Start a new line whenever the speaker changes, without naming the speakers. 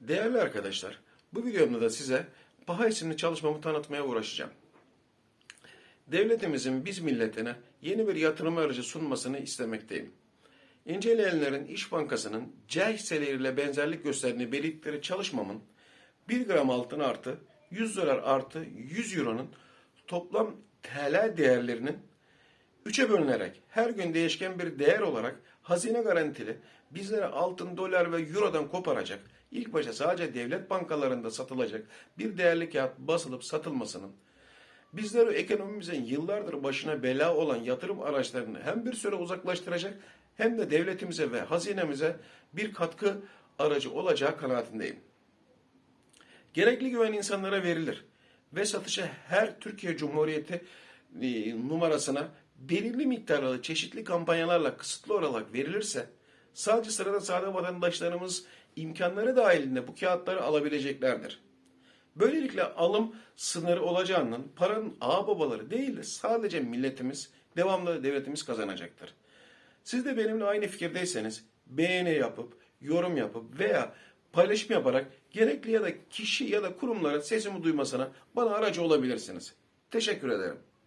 Değerli arkadaşlar, bu videomda da size PAHA isimli çalışmamı tanıtmaya uğraşacağım. Devletimizin biz milletine yeni bir yatırım aracı sunmasını istemekteyim. İnceleyenlerin İş Bankası'nın C hisseleriyle benzerlik gösterdiğini belirttikleri çalışmamın 1 gram altın artı 100 dolar artı 100 euronun toplam TL değerlerinin 3'e bölünerek her gün değişken bir değer olarak hazine garantili bizlere altın, dolar ve eurodan koparacak, ilk başta sadece devlet bankalarında satılacak bir değerli kağıt basılıp satılmasının bizleri ekonomimizin yıllardır başına bela olan yatırım araçlarını hem bir süre uzaklaştıracak hem de devletimize ve hazinemize bir katkı aracı olacağı kanaatindeyim. Gerekli güven insanlara verilir ve satışa her Türkiye Cumhuriyeti e, numarasına belirli miktarda çeşitli kampanyalarla kısıtlı olarak verilirse sadece sırada sade vatandaşlarımız imkanları dahilinde bu kağıtları alabileceklerdir. Böylelikle alım sınırı olacağından paranın ağ babaları değil de sadece milletimiz, devamlı devletimiz kazanacaktır. Siz de benimle aynı fikirdeyseniz beğeni yapıp, yorum yapıp veya paylaşım yaparak gerekli ya da kişi ya da kurumların sesimi duymasına bana aracı olabilirsiniz. Teşekkür ederim.